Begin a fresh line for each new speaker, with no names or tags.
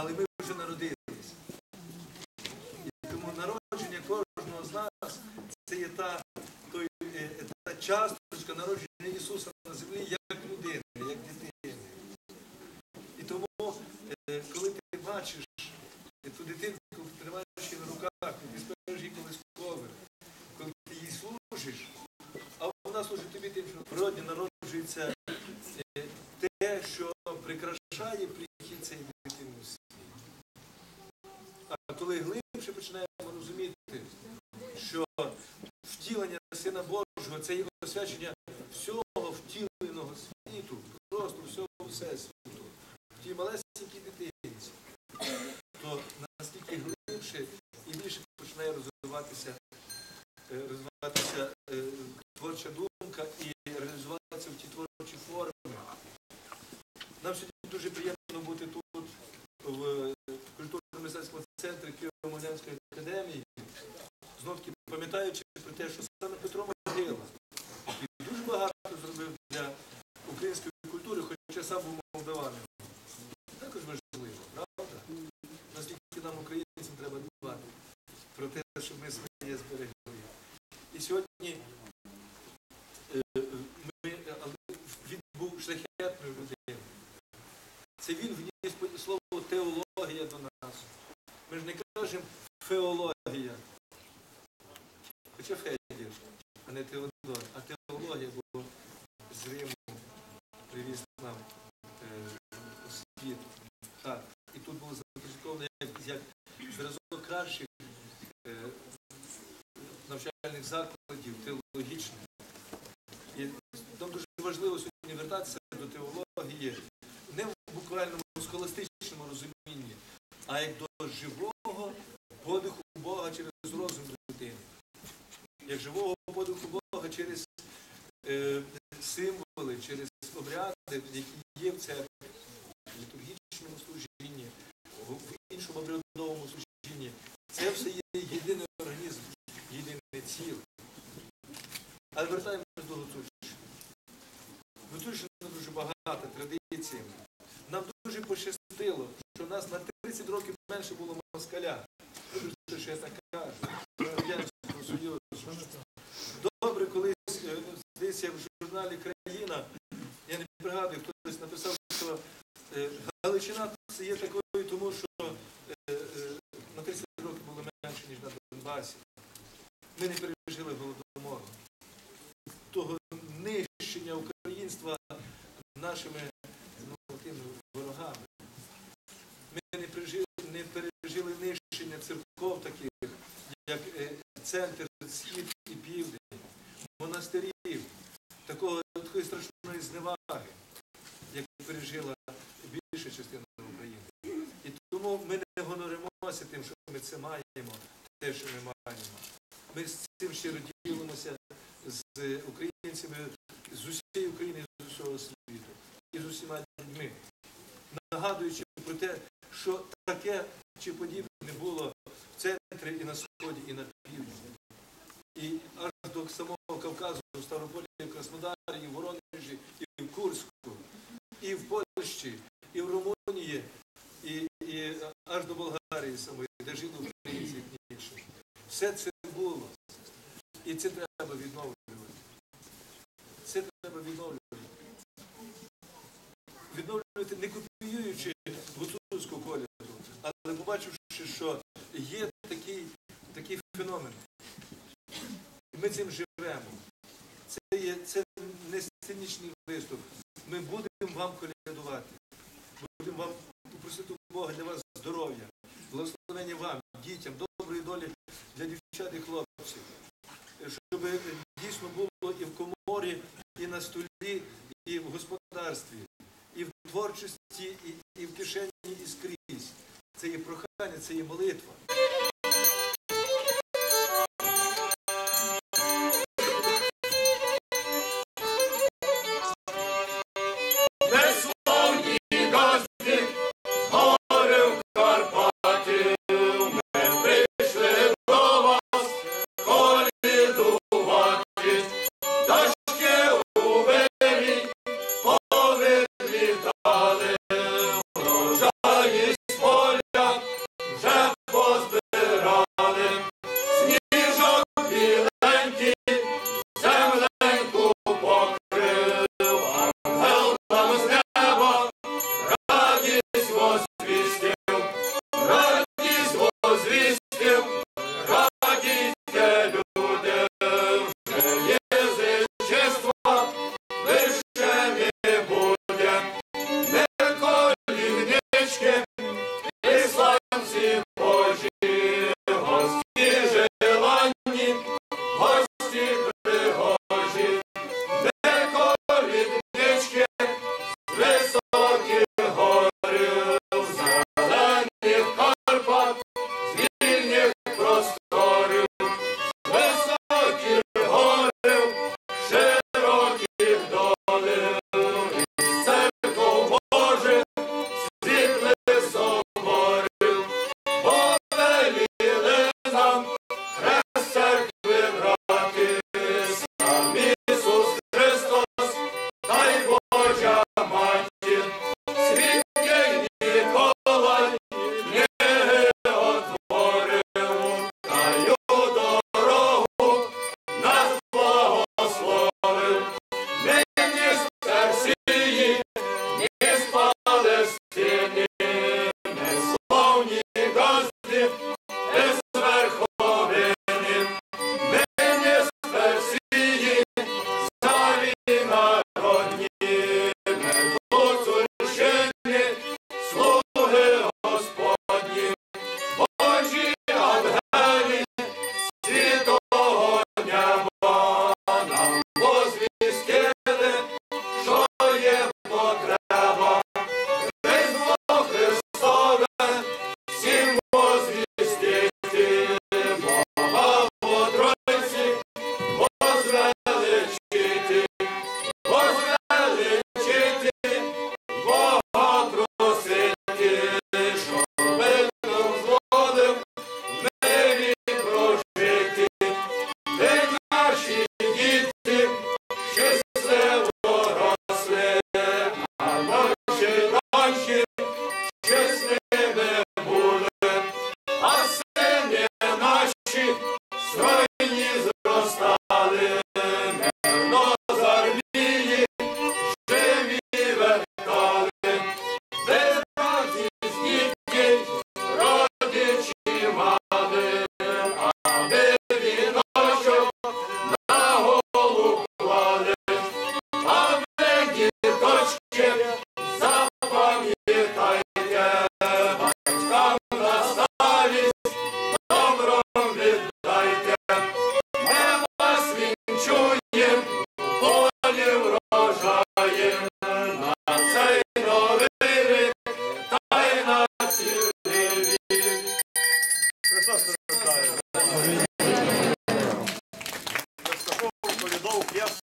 але ми вже народилися. І тому народження кожного з нас це є та, той, е, та часточка народження що втілення Сина Божого це є те, що саме Петро Могила він дуже багато зробив для української культури, хоча сам був молдаванин. Також важливо, правда? Наскільки нам, українцям, треба дбати про те, щоб ми своє зберегли. І сьогодні е, ми, він був шляхетною людиною. Це він вніс слово теологія до нас. Ми ж не кажемо феологія. Хоча Федір, а не Теодор, а теологія, бо з Риму привіз нам е, світ. Так. І тут було започатковано як, як зразок кращих е, навчальних закладів теологічних. І нам дуже важливо сьогодні вертатися до теології не в буквальному схоластичному розумінні, а як до живого подиху Бога через розум людини. Як живого подиху Бога через е, символи, через обряди, які є в церкві, в літургічному служінні, в, в іншому обрядовому служінні. Це все є єдиний організм, єдине ціле. Але вертаємося до Гуцульщини. Гуцульщина дуже багата традиція. Нам дуже пощастило, що у нас на 30 років менше було москаля. Вибачте, що я так кажу. Добре, колись е, десь я в журналі Країна, я не пригадую, хтось написав, що е, Галичина це є такою, тому що е, на 30 років було менше, ніж на Донбасі. Ми не центр, схід і південь, монастирів, такого такої страшної зневаги, як пережила більша частина України. І тому ми не гоноримося тим, що ми це маємо, те, що ми маємо. Ми з цим щиро ділимося з українцями з усієї України, з усього світу і з усіма людьми, нагадуючи про те, що таке чи подібне було в центрі і на сході, і на півдні. І аж до самого Кавказу, в Ставрополі, в Краснодарі, і в Воронежі, і в Курську, і в Польщі, і в Румунії, і, і аж до Болгарії самої, де жили українці етнічні. Все це було. І це треба відновлювати. Це треба відновлювати. Відновлювати не копіюючи гуцульську коляду, але побачивши, що є такий, такий феномен. Ми цим живемо. Це, є, це не сценічний виступ. Ми будемо вам колядувати. Будемо вам попросити Бога для вас здоров'я, благословення вам, дітям, доброї долі для дівчат і хлопців. Щоб дійсно було і в коморі, і на столі, і в господарстві, і в творчості, і, і в кишені, і скрізь. Це є прохання, це є молитва.